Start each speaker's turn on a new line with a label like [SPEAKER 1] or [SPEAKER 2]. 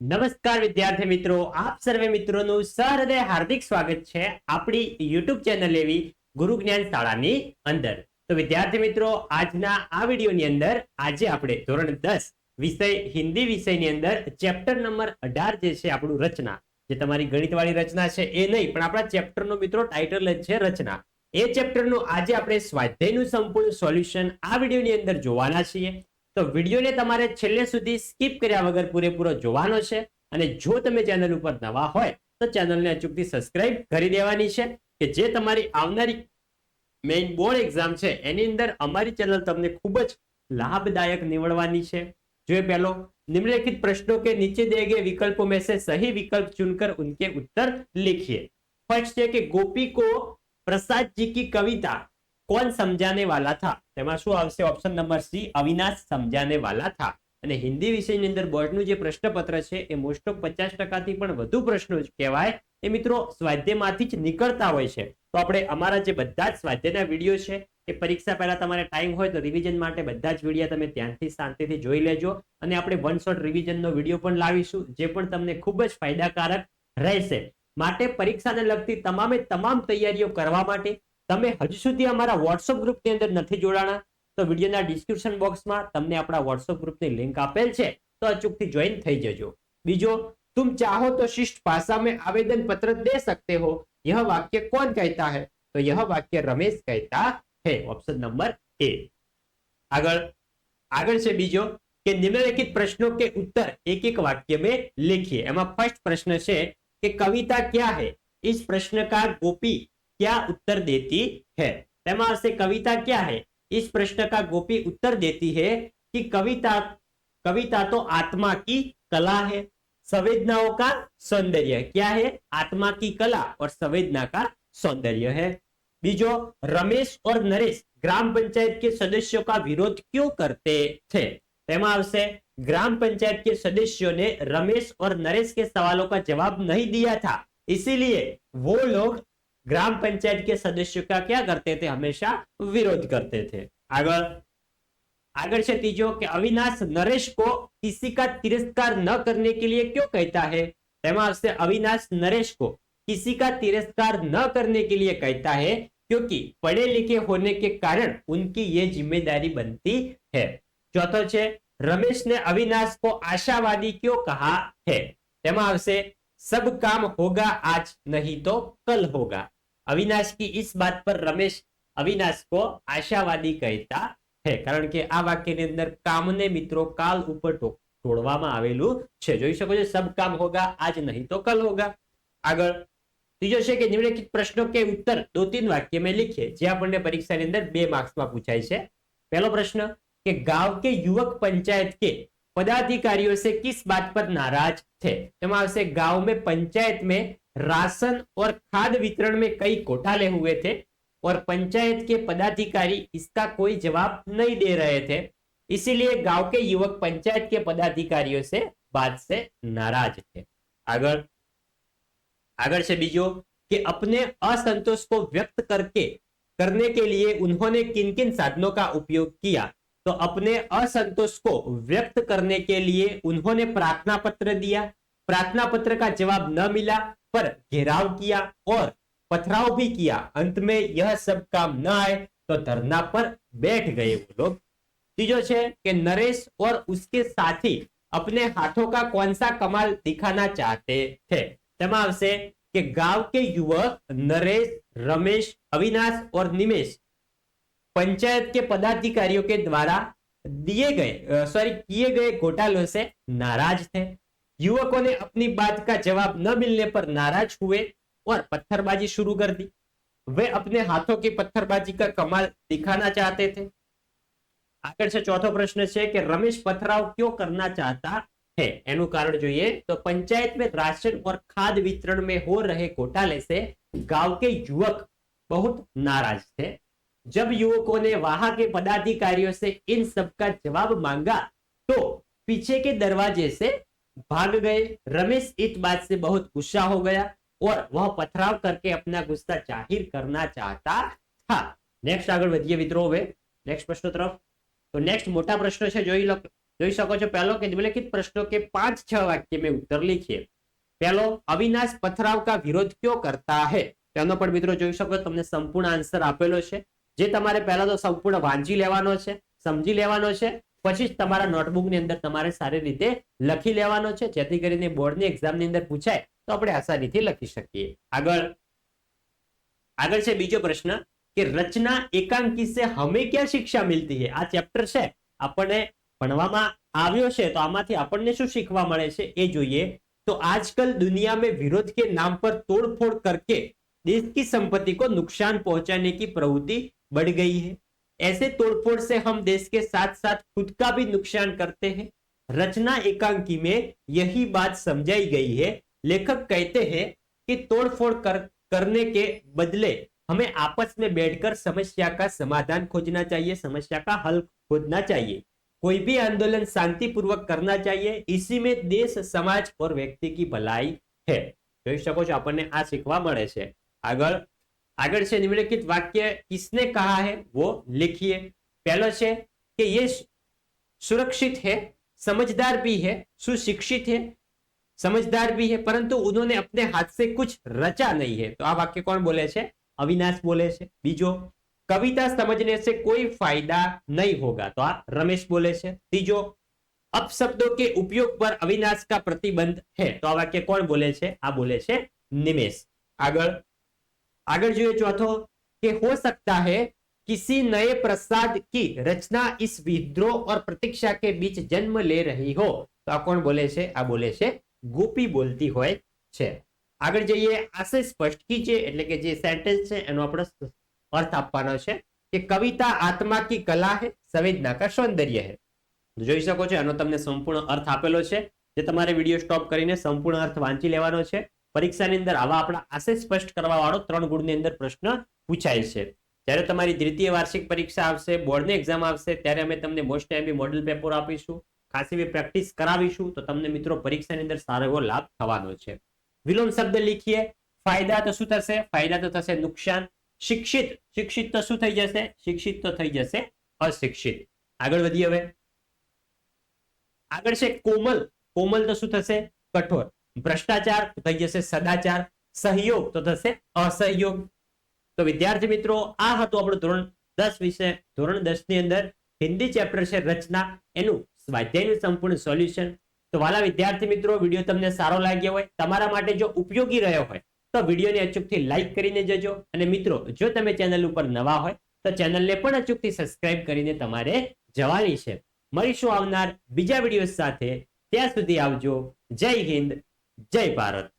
[SPEAKER 1] નમસ્કાર વિદ્યાર્થી મિત્રો, આપ સર્વે મિત્રોનું સહૃદય હાર્દિક સ્વાગત છે આપણી યુટ્યુબ ચેનલ એવી ગુરુ જ્ઞાન શાળાની અંદર. તો વિદ્યાર્થી મિત્રો, આજના આ વિડીયોની અંદર આજે આપણે ધોરણ દસ વિષય, હિન્દી વિષયની અંદર ચેપ્ટર નંબર અઢાર જે છે આપણું રચના, જે તમારી ગણિતવાળી રચના છે એ નહીં, પણ આપણા ચેપ્ટરનો મિત્રો ટાઇટલ જ છે રચના. એ ચેપ્ટરનું આજે આપણે સ્વાધ્યાયનું સંપૂર્ણ સોલ્યુશન આ વિડીયોની અંદર જોવાના છીએ. તો વિડીયોને તમારે છેલ્લે સુધી સ્કીપ કર્યા વગર પૂરેપૂરો જોવાનો છે અને જો તમે ચેનલ ઉપર નવા હોય તો ચેનલને અચૂકથી સબસ્ક્રાઇબ કરી દેવાની છે કે જે તમારી આવનારી મેઇન બોર્ડ એક્ઝામ છે એની અંદર અમારી ચેનલ તમને ખૂબ જ લાભદાયક નીવડવાની છે जो पहलो निम्नलिखित प्रश्नों के नीचे दिए गए विकल्पों में से सही विकल्प चुनकर उनके उत्तर लिखिए फर्स्ट है कि गोपी को प्रसाद जी की कविता कौन समझाने वाला था તેમાં શું આવશે? ઓપ્શન નંબર સી અવિનાશ સમજાને વાલા થા. અને હિન્દી વિષયની અંદર બોર્ડનું જે પ્રશ્નપત્ર છે, એ મોસ્ટ ઓફ પચાસ ટકાથી પણ વધુ પ્રશ્નો કહેવાય. એ મિત્રો સ્વાધ્યાયમાંથી જ નીકળતા હોય છે. તો આપણે અમારા જે બધા જ સ્વાધ્યાયના વીડિયો છે, એ પરીક્ષા પહેલા તમારે ટાઈમ હોય તો રિવિઝન માટે બધા જ વીડિયો તમે ત્યાંથી શાંતિથી જોઈ લેજો. અને આપણે વન શોટ રિવિઝનનો વીડિયો પણ લાવીશું, જે પણ તમને ખૂબ જ ફાયદાકારક રહેશે. માટે પરીક્ષાને લગતી તમામે તમામ તૈયારીઓ કરવા માટે તમે હજુ સુધી અમારા વોટ્સઅપ ગ્રુપની અંદર નથી જોડાણા તો વિડીયોના ડિસ્ક્રિપ્શન બોક્સમાં તમને આપણા વોટ્સઅપ ગ્રુપની લિંક આપેલ છે તો અચૂકથી જોઈન થઈ જજો બીજો तुम चाहो तो शिष्ट भाषा में आवेदन पत्र दे सकते हो यह वाक्य कौन कहता है तो यह वाक्य रमेश कहता है ऑप्शन नंबर ए આગળ આગળ છે બીજો કે નિમ્નલિખિત પ્રશ્નों के उत्तर एक एक वाक्य में लिखिए એમાં ફર્સ્ટ પ્રશ્ન છે કે કવિતા क्या है इस प्रश्न का गोपी क्या उत्तर देती है તેમાં હશે કવિતા क्या है इस प्रश्न का गोपी उत्तर देती है कि कविता कविता तो आत्मा की कला है संवेदनाओं का सौंदर्य क्या है आत्मा की कला और संवेदना का सौंदर्य है बीजो रमेश और नरेश ग्राम पंचायत के सदस्यों का विरोध क्यों करते थे તેમાં આવશે ग्राम पंचायत के सदस्यों ने रमेश और नरेश के सवालों का जवाब नहीं दिया था इसीलिए वो लोग ग्राम पंचायत के सदस्यों का क्या करते थे हमेशा विरोध करते थे आगे आगे से तीजो कि अविनाश नरेश को किसी का तिरस्कार न करने के लिए क्यों कहता है तेमा से अविनाश नरेश को किसी का तिरस्कार न करने के लिए कहता है क्योंकि पढ़े लिखे होने के कारण उनकी ये जिम्मेदारी बनती है चौथो છે रमेश ने अविनाश को आशावादी क्यों कहा है तेमा આવશે सब काम होगा आज नहीं तो कल होगा अविनाश की इस बात पर रमेश अविनाश को आशावादी कहता હે કારણ કે આ વાક્યની અંદર કામને મિત્રો કાલ ઉપર તોડવામાં આવેલું છે જોઈ શકો છો સબ કામ હોગા આજ નહીં તો કલ હોગા આગળ ત્રીજો છે કે નિમ્નલિખિત પ્રશ્નો કે ઉત્તર દો તીન વાક્ય में लिखिए જે આપણને પરીક્ષાની અંદર બે માર્ક્સમાં પૂછાય છે પહેલો પ્રશ્ન કે गांव के युवक पंचायत के पदाधिकारियों से किस बात पर नाराज थे તેમાં આવશે गांव में पंचायत में राशन और खाद वितरण में कई घोटाले हुए थे और पंचायत के पदाधिकारी इसका कोई जवाब नहीं दे रहे थे। इसीलिए गाँव के युवक पंचायत के पदाधिकारियों से बात से नाराज़ थे। आगर आगर से बीजो कि अपने असंतोष को व्यक्त करके, करने के लिए उन्होंने किन किन साधनों का उपयोग किया तो अपने असंतोष को व्यक्त करने के लिए उन्होंने प्रार्थना पत्र दिया प्रार्थना पत्र का जवाब न मिला, पर घेराव किया और पथराव भी किया। अंत में यह सब काम न आए तो धरना पर बैठ गए वो लोग। तीजो है कि नरेश और उसके साथी अपने हाथों का कौन सा कमाल दिखाना चाहते थे? तमाम से कि गाँव के युवक नरेश, रमेश, अविनाश और निमेश पंचायत के पदाधिकारियों के द्वारा दिए गए सॉरी किए गए घोटालों से नाराज़ थे। युवकों ने अपनी बात का जवाब न मिलने पर नाराज हुए और पत्थरबाजी शुरू कर दी वे अपने हाथों की पत्थरबाजी का कमाल दिखाना चाहते थे આગળ છે ચોથો પ્રશ્ન છે કે રમેશ પથરાવ क्यों करना चाहता है એનું કારણ જોઈએ તો पंचायत में राशन और खाद वितरण में हो रहे घोटाले से गांव के युवक बहुत नाराज थे जब युवकों ने वहां के पदाधिकारियों से इन सब का जवाब मांगा तो पीछे के दरवाजे से भाग गए रमेश इस बात से बहुत गुस्सा हो गया और वह पथराव करके अपना गुस्सा जाहिर करना चाहता था નેક્સ્ટ આગળ વધીએ મિત્રો હવે નેક્સ્ટ પ્રશ્ન તરફ તો નેક્સ્ટ મોટા પ્રશ્ન છે જોઈ લો જોઈ શકો છો પહેલો કે નિમ્નલિખિત પ્રશ્નો કે પાંચ છ વાક્ય में उत्तर लिखिए પહેલો અવિનાશ પથરાવ કા વિરોધ ક્યો કરતા હે તેનો પણ મિત્રો જોઈ શકો છો, તમને સંપૂર્ણ આન્સર આપેલો છે જે તમારે પહેલા તો સંપૂર્ણ વાંચી લેવાનો છે સમજી લેવાનો છે પછી જ તમારા નોટબુક ની અંદર તમારે સારી રીતે લખી લેવાનો છે જેથી કરીને બોર્ડની એક્ઝામની અંદર પૂછાય તો આપણે આસાનીથી લખી શકીએ આગળ આગળ છે બીજો પ્રશ્ન કે રચના એકાંકી से हमें क्या शिक्षा मिलती है આ ચેપ્ટર છે આપણને ભણવામાં આવ્યો છે તો આમાંથી આપણને શું શીખવા મળે છે એ જોઈએ तो आजकल दुनिया में विरोध के नाम पर तोड़फोड़ करके देश की संपत्ति को नुकसान पहुंचाने की प्रवृत्ति बढ़ गई है ऐसे तोड़फोड़ से हम देश के साथ साथ खुद का भी नुकसान करते हैं रचना एकांकी में यही बात समझाई गई है लेखक कहते हैं कि तोड़फोड़ कर करने के बदले हमें आपस में बैठकर समस्या का समाधान खोजना चाहिए समस्या का हल खोजना चाहिए कोई भी आंदोलन शांतिपूर्वक करना चाहिए इसी में देश समाज और व्यक्ति की भलाई है જોઈ શકો છો આપણને આ શીખવા મળે છે આગળ આગળ છે નિમ્નલિખિત વાક્ય કિસને કહા है वो लिखिए पहला છે કે ये सुरक्षित है समझदार भी है सुशिक्षित है समझदार भी है परंतु उन्होंने अपने हाथ से कुछ रचा नहीं है तो આ વાક્ય કોણ બોલે છે અવિનાશ બોલે છે બીજો कविता समझने से कोई फायदा नहीं होगा तो आ रमेश बोले છે ત્રીજો अपशब्दों के उपयोग पर अविनाश का प्रतिबंध है तो આ વાક્ય કોણ બોલે છે આ બોલે છે નિમેશ આગળ આગળ જોઈએ ચોથો કે हो सकता है किसी नए प्रसाद की रचना इस विद्रोह और प्रतीक्षा के बीच जन्म ले रही हो તો આ કોણ બોલે છે આ બોલે છે ગોપી બોલતી હોય છે આગળ જઈએ આશય સ્પષ્ટ કીજીએ એટલે કે જે સેન્ટેન્સ છે એનો આપણે અર્થ આપવાનો છે કે કવિતા આત્મા કી કલા હે સંવેદના કા સૌંદર્ય હે જોઈ શકો છો એનો તમને સંપૂર્ણ અર્થ આપેલો છે જે તમારે વિડીયો સ્ટોપ કરીને સંપૂર્ણ અર્થ વાંચી લેવાનો છે પરીક્ષાની અંદર આવા આપણા આશે સ્પષ્ટ કરવા વાળો ત્રણ ગુણની અંદર પ્રશ્ન પૂછાય છે. જ્યારે તમારી દ્વિતીય વાર્ષિક પરીક્ષા આવશે, બોર્ડની એક્ઝામ આવશે, ત્યારે અમે તમને મોસ્ટ એમબી મોડલ પેપર આપીશું, ખાસી બી પ્રેક્ટિસ કરાવીશું, તો તમને મિત્રો પરીક્ષાની અંદર સારો એવો લાભ થવાનો છે. વિલોમ શબ્દ લીખીએ, ફાયદા તો શું થશે? ફાયદા તો થશે નુકસાન. શિક્ષિત શિક્ષિત તો શું થઈ જશે? શિક્ષિત તો થઈ જશે અશિક્ષિત. આગળ વધીએ હવે. આગળ છે કોમલ. કોમલ તો શું થશે? કઠોર. ભ્રષ્ટાચાર થઈ જશે સદાચાર, સહયોગ તો થશે અસહયોગ. તો વિદ્યાર્થી મિત્રો, આ હતું આપણું ધોરણ દસ વિશે. ધોરણ દસની અંદર હિન્દી ચેપ્ટર છે રચના. એનું સ્વાધ્યાયનું સંપૂર્ણ સોલ્યુશન તો વાલા વિદ્યાર્થી મિત્રો વીડિયો તમને સારો લાગ્યો હોય, તમારા માટે જો ઉપયોગી રહ્યો હોય, તો વિડીયોને અચૂકથી લાઈક કરીને જજો. અને મિત્રો, જો તમે ચેનલ ઉપર નવા હોય, તો ચેનલને પણ અચૂકથી સબસ્ક્રાઇબ કરીને તમારે જવાની છે. મળીશું આવનાર બીજા વીડિયો સાથે. ત્યાં સુધી આવજો. જય હિન્દ. જય ભારત.